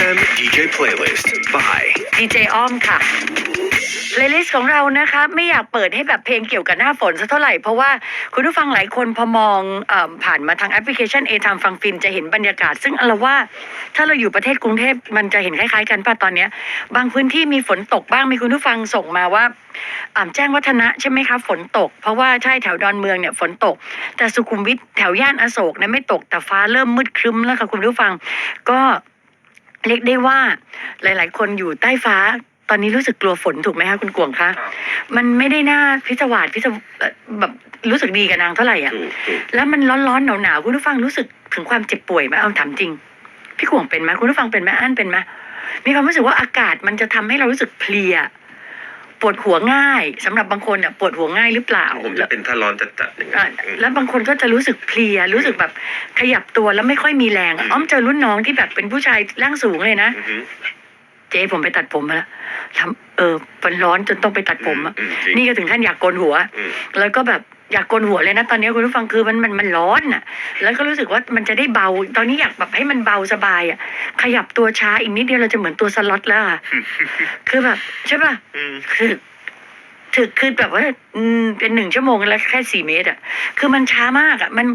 FM DJ Playlist by ดีเจอ้อมค่ะ เลย์ลิส์ของเรานะคะไม่อยากเปิดให้แบบเพลงเกี่ยวกับหน้าฝนสักเท่าไหร่เพราะว่าคุณผู้ฟังหลายคนพอมองเอผ่านมาทางแอปพลิเคชัน A ท m ฟังฟินจะเห็นบรรยากาศ ซึ่งเราว่าถ้าเราอยู่ประเทศกรุงเทพมันจะเห็นคล้ายๆกันป่ะตอนเนี้ย บางพื้นที่มีฝนตกบ้างมีคุณผู้ฟังส่งมาว่าอ่าแจ้งวัฒนะใช่ไหมคะฝนตก เพราะว่าใช่แถวดอนเมืองเนี่ยฝนตก แต่สุขุมวิทแถวย่านอโศกเนี่ยไม่ตกแต่ฟ้าเริ่มมืดครึ้มแล้วค่ะคุณผู้ฟังก็ เรียกได้ว่าหลาย ๆ คนอยู่ใต้ฟ้าตอนนี้รู้สึกกลัวฝนถูกไหมคะคุณกวงคะครับมันไม่ได้น่าพิศวาสพิศวเอ่อแบบรู้สึกดีกับนางเท่าไหร่อะถูกถูกแล้วมันร้อนๆหนาวๆคุณผู้ฟังรู้สึกถึงความเจ็บป่วยไหมเอาถามจริง พี่กวงเป็นไหมคุณผู้ฟังเป็นไหมอันเป็นไหมมีความรู้สึกว่าอากาศมันจะทำให้เรารู้สึกเพลีย ปวดหัวง่ายสำหรับบางคนอะปวดหัวง่ายหรือเปล่าผมจะเป็นถ้าร้อนจัดๆอย่างอะนั้นอืมแล้วบางคนก็จะรู้สึกเพลียรู้สึกแบบขยับตัวแล้วไม่ค่อยมีแรงอืมอ้อมเจอรุ่นน้องที่แบบเป็นผู้ชายร่างสูงเลยนะอือฮึเจ๊ผมไปตัดผมมาแล้วทำเออมันร้อนจนต้องไปตัดผมอะอืจริงนี่ก็ถึงขั้นอยากโกนหัวอืมแล้วก็แบบ อยากโกนหัวเลยนะ ตอนนี้คุณผู้ฟังคือมันมันมันร้อนอะ แล้วก็รู้สึกว่ามันจะได้เบา ตอนนี้อยากแบบให้มันเบาสบายอะ ขยับตัวช้าอีกนิดเดียวเราจะเหมือนตัวสล็อตแล้วอะ คือแบบใช่ป่ะอืมคือถึกคือแบบว่าอืมเป็นหนึ่งชั่วโมงแล้วแค่สี่เมตรอะ คือมันช้ามากอะ มัน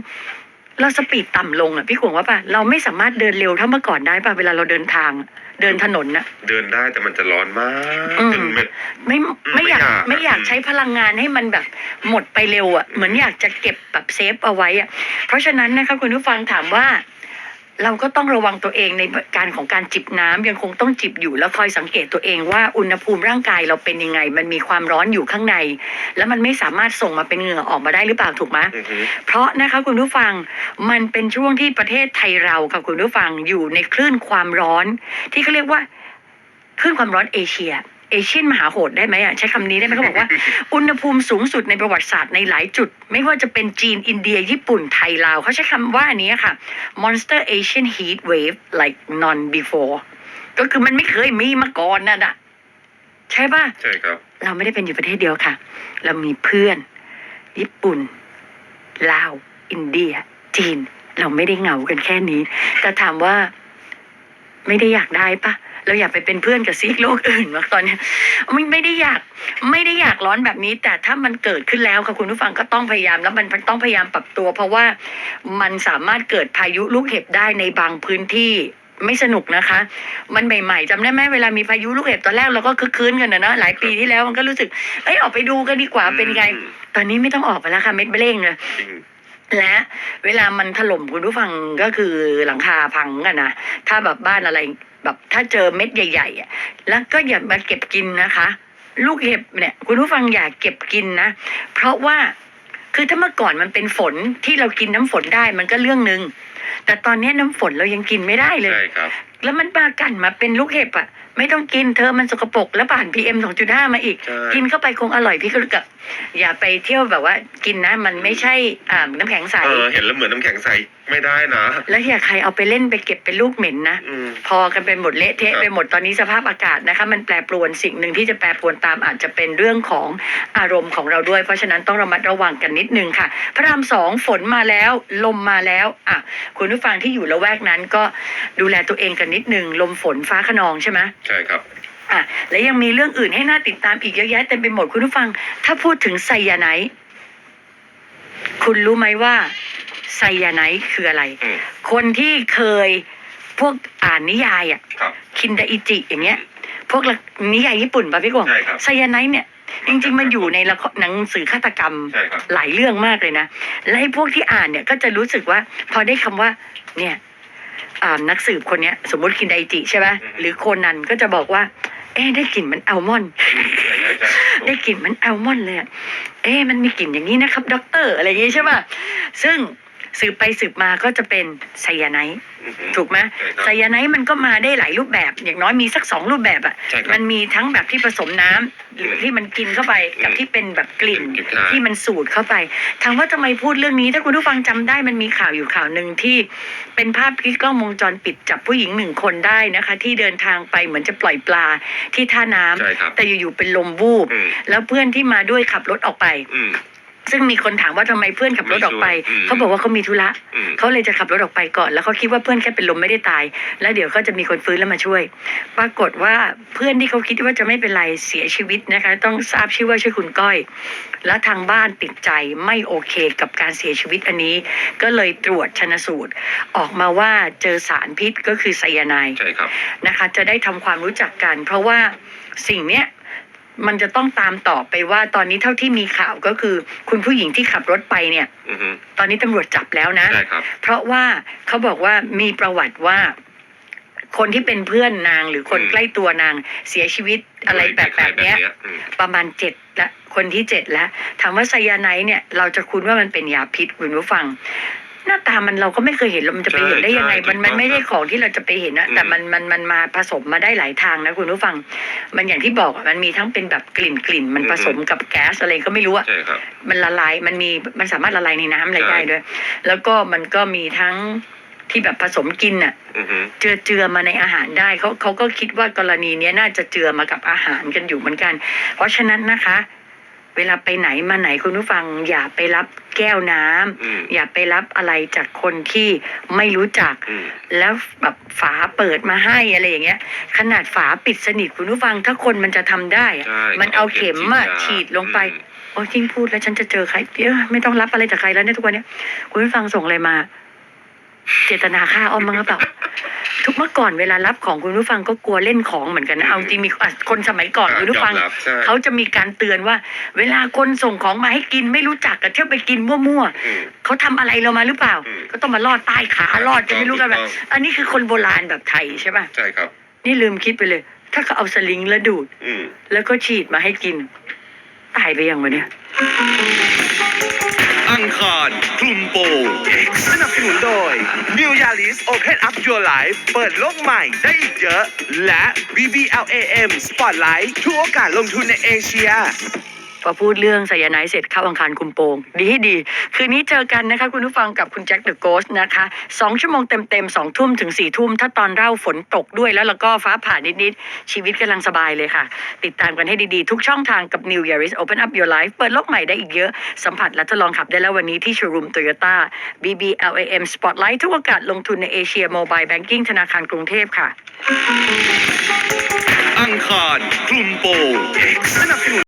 เราสปีดต่ำลงอะพี่ขวงว่าป่ะ เราไม่สามารถเดินเร็วเท่าเมื่อก่อนได้ป่ะเวลาเราเดินทางอะเดินถนนน่ะ เดินได้แต่มันจะร้อนมากอืม จนแบบ ไม่ ไม่อยากไม่ไม่อยากกอายอะใช้พลังงานให้มันแบบหมดไปเร็วอะเหมือนอยากจะเก็บแบบเซฟเอาไว้อะเพราะฉะนั้นนะคะคุณผู้ฟังถามว่าเราก็ต้องระวังตัวเองในการของการจิบน้ำยังคงต้องจิบอยู่แล้วคอยสังเกตตัวเองว่าอุณหภูมิร่างกายเราเป็นยังไง มันมีความร้อนอยู่ข้างใน แล้วมันไม่สามารถส่งมาเป็นเหงื่อออกมาได้หรือเปล่าถูกไหมอือฮึเพราะนะคะคุณผู้ฟังมันเป็นช่วงที่ประเทศไทยเรากับคุณผู้ฟังอยู่ในคลื่นความร้อน ที่เขาเรียกว่าคลื่นความร้อนเอเชีย เอเชียนมหาโหดได้ไหมอะใช้คำนี้ได้ไหมเขาบอกว่า อุณหภูมิสูงสุดในประวัติศาสตร์ในหลายจุด ไม่ว่าจะเป็นจีนอินเดีย ญี่ปุ่นไทยลาวเขาใช้คำว่าอันนี้ค่ะ monster Asian heat wave like none before ก็คือมันไม่เคยมีมาก่อนน่ะนะใช่ป่ะใช่ครับ เราไม่ได้เป็นอยู่ประเทศเดียวค่ะ เรามีเพื่อน ญี่ปุ่นลาว อินเดีย จีน เราไม่ได้เหงากันแค่นี้ แต่ถามว่าไม่ได้อยากได้ปะ เราอยากไปเป็นเพื่อนกับซีกโลกอื่นวะตอนเนี้ยไม่ไม่ได้อยากไม่ได้อยากร้อนแบบนี้ แต่ถ้ามันเกิดขึ้นแล้วค่ะคุณผู้ฟังก็ต้องพยายามแล้วมันต้องพยายามปรับตัว เพราะว่ามันสามารถเกิดพายุลูกเห็บได้ในบางพื้นที่ไม่สนุกนะคะ มันใหม่ๆจำได้ไหมเวลามีพายุลูกเห็บตอนแรกเราก็คึกคืนกันนะเนาะหลายปีที่แล้วมันก็รู้สึก เอ้ยออกไปดูกันดีกว่าเป็นไงอืมตอนนี้ไม่ต้องออกไปแล้วค่ะเม็ดเบล่งเลยจริงและเวลามันถล่มคุณผู้ฟังก็คือหลังคาพังกันนะ ถ้าแบบบ้านอะไร แบบถ้าเจอเม็ดใหญ่ๆอะแล้วก็อย่ามาเก็บกินนะคะ ลูกเห็บเนี่ยคุณผู้ฟังอย่าเก็บกินนะ เพราะว่าคือถ้าเมื่อก่อนมันเป็นฝนที่เรากินน้ำฝนได้มันก็เรื่องหนึ่งแต่ตอนนี้น้ำฝนเรายังกินไม่ได้เลย ใช่ครับแล้วมันปากันมาเป็นลูกเห็บอะ ไม่ต้องกินเธอมันสกปรกแล้วผ่านพีเอ็มสองจุดห้ามาอีก ใช่ กินเข้าไปคงอร่อยพี่ก็รู้กับอย่าไปเที่ยวแบบว่ากินนะมันไม่ใช่อ่าน้ำแข็งใส เออเห็นแล้วเหมือนน้ำแข็งใสไม่ได้นะ แล้วอย่าใครเอาไปเล่นไปเก็บเป็นลูกเหม็นนะ อืม พอกันเป็นหมดเละเทะครับ ไปหมดตอนนี้สภาพอากาศนะคะ มันแปรปรวนสิ่งหนึ่งที่จะแปรปรวนตามอาจจะเป็นเรื่องของอารมณ์ของเราด้วย เพราะฉะนั้นต้องระมัดระวังกันนิดนึงค่ะ พระรามสองฝนมาแล้ว ลมมาแล้วอะคุณผู้ฟังที่อยู่ละแวกนั้นก็ดูแลตัวเองกันนิดนึงลมฝนฟ้าขนองใช่ไหมใช่ครับอะและยังมีเรื่องอื่นให้น่าติดตามอีกเยอะแยะเต็มไปหมดคุณผู้ฟัง ถ้าพูดถึงไซยาไนด์คุณรู้ไหมว่าไซยาไนด์คืออะไร อืมคนที่เคยพวกอ่านนิยายอะ ครับ คินดาอิจิอย่างเงี้ย พวกละนิยายญี่ปุ่นป่ะพี่กวางใช่ครับ ไซยาไนด์เนี่ย จริง ๆ มันอยู่ในละครหนังสือฆาตกรรม ใช่ครับ หลายเรื่องมากเลยนะ และไอ้พวกที่อ่านเนี่ยก็จะรู้สึกว่า พอได้คำว่า เนี่ย อ่านักสืบคนเนี้ย สมมติคินไดจิใช่ไหมอืมหรือโคนันก็จะบอกว่า เอ๊ะได้กลิ่นเหมันอัลมอนด์ใช่ใช่ใช่ได้กลิ่นเหมันอัลมอนด์เลยอะเอ๊ะมันมีกลิ่นอย่างนี้นะครับด็อกเตอร์อะไรอย่างงี้ใช่ป่ะซึ่ง สืบไปสืบมาก็จะเป็นไซยาไนด์อือฮึถูกไหมใช่ครับ ไซยาไนด์มันก็มาได้หลายรูปแบบ อย่างน้อยมีสักสองรูปแบบอะใช่ครับมันมีทั้งแบบที่ผสมน้ำหรือที่มันกินเข้าไปกับอืมที่เป็นแบบกลิ่นกลิ่นใช่ที่มันสูดเข้าไปถามว่าทำไมพูดเรื่องนี้ ถ้าคุณผู้ฟังจำได้มันมีข่าวอยู่ข่าวหนึ่งที่เป็นภาพที่กล้องวงจรปิดจับผู้หญิงหนึ่งคนได้นะคะ ที่เดินทางไปเหมือนจะปล่อยปลาที่ท่าน้ำใช่ครับแต่อยู่ๆเป็นลมวูบ อืมแล้วเพื่อนที่มาด้วยขับรถออกไป อืม ซึ่งมีคนถามว่าทำไมเพื่อนขับรถออกไป ไม่ช่วยอืมเขาบอกว่าเขามีธุระอืม เขาเลยจะขับรถออกไปก่อน แล้วเขาคิดว่าเพื่อนแค่เป็นลมไม่ได้ตาย แล้วเดี๋ยวก็จะมีคนฟื้นแล้วมาช่วย ปรากฏว่าเพื่อนที่เขาคิดว่าจะไม่เป็นไรเสียชีวิตนะคะ ต้องทราบชื่อว่าชื่อคุณก้อย และทางบ้านติดใจไม่โอเคกับการเสียชีวิตอันนี้ ก็เลยตรวจชนสูตร ออกมาว่าเจอสารพิษก็คือไซยาไนด์ ใช่ครับ นะคะจะได้ทำความรู้จักกัน เพราะว่าสิ่งเนี้ย มันจะต้องตามต่อไปว่าตอนนี้เท่าที่มีข่าวก็คือ คุณผู้หญิงที่ขับรถไปเนี่ย อือฮึตอนนี้ตำรวจจับแล้วนะ ใช่ครับ เพราะว่าเขาบอกว่ามีประวัติว่า คนที่เป็นเพื่อนนางหรือคนอืม ใกล้ตัวนางเสียชีวิตอะไรแบบแบบเนี้ย อืม ประมาณเจ็ดละคนที่เจ็ดแล้วถามว่าไซยาไนด์เนี่ย เราจะคุ้นว่ามันเป็นยาพิษคุณผู้ฟัง หน้าตามันเราก็ไม่เคยเห็นแล้วมันจะไปเห็นได้ยังไงมันมันไม่ได้ของที่เราจะไปเห็นนะแต่มันมันมันมาผสมมาได้หลายทางนะคุณผู้ฟัง มันอย่างที่บอกอะมันมีทั้งเป็นแบบกลิ่นกลิ่นมันผสมกับแก๊สอะไรก็ไม่รู้อะ ใช่ครับ มันละลาย มันมี มันสามารถละลายในน้ำอะไรใช่ ได้ด้วย แล้วก็มันก็มีทั้งที่แบบผสมกินน่ะ อือฮึ เจือเจือมาในอาหารได้เขาเขาก็คิดว่ากรณีเนี้ยน่าจะเจือมากับอาหารกันอยู่เหมือนกัน เพราะฉะนั้นนะคะ เวลาไปไหนมาไหนคุณผู้ฟัง อย่าไปรับแก้วน้ำอืมอย่าไปรับอะไรจากคนที่ไม่รู้จักอืมแล้วแบบฝาเปิดมาให้อะไรอย่างเงี้ย ขนาดฝาปิดสนิทคุณผู้ฟังถ้าคนมันจะทำได้อะใช่มันเอาเข็มอะฉีดลงไปอืมโอ้ยยิ่งพูดแล้วฉันจะเจอใครเดี๋ยวไม่ต้องรับอะไรจากใครแล้วเนี่ยทุกวันเนี้ยคุณผู้ฟังส่งอะไรมา เจตนาฆ่าอ้อมมั้งหรือเปล่า ทุกเมื่อก่อนเวลารับของคุณผู้ฟังก็กลัวเล่นของเหมือนกันนะเอาจริงมีอะคนสมัยก่อนอะคุณผู้ฟัง ยอมรับใช่ เขาจะมีการเตือนว่า เวลาคนส่งของมาให้กินไม่รู้จักกับเที่ยวไปกินมั่วๆอืมเขาทำอะไรเรามาหรือเปล่าอืมก็ต้องมาลอดใต้ขาลอดจะไม่รู้กันแบบถูกต้อง อันนี้คือคนโบราณแบบไทยใช่ป่ะใช่ครับ นี่ลืมคิดไปเลย ถ้าเขาเอาสลิงแล้วดูด อืม แล้วก็ฉีดมาให้กิน ตายไปยังวะเนี่ย อังคารคลุมโปงสนับสนุนโดย New Yaris Open Up Your Life เปิดโลกใหม่ได้อีกเยอะ และ BBLAM Spotlight ทุกโอกาสลงทุนในเอเชีย พอพูดเรื่องไซยาไนด์เสร็จเข้าอังคารคุมโปง ดีให้ดี คืนนี้เจอกันนะคะคุณผู้ฟังกับคุณแจ็คเดอะโกสนะคะสองชั่วโมงเต็มๆสองทุ่มถึงสี่ทุ่ม ถ้าตอนเล่าฝนตกด้วยแล้วแล้วก็ฟ้าผ่านิดๆ ชีวิตกำลังสบายเลยค่ะ ติดตามกันให้ดีๆ ทุกช่องทางกับ New Yaris Open Up Your Life เปิดโลกใหม่ได้อีกเยอะ สัมผัสและทดลองขับได้แล้ววันนี้ที่โชว์รูมโตโยต้า BBLAM Spotlight ทุกโอกาสลงทุนในเอเชียโมบายแบงกิ้งธนาคารกรุงเทพค่ะ อังคารคลุมโปงสนับสนุน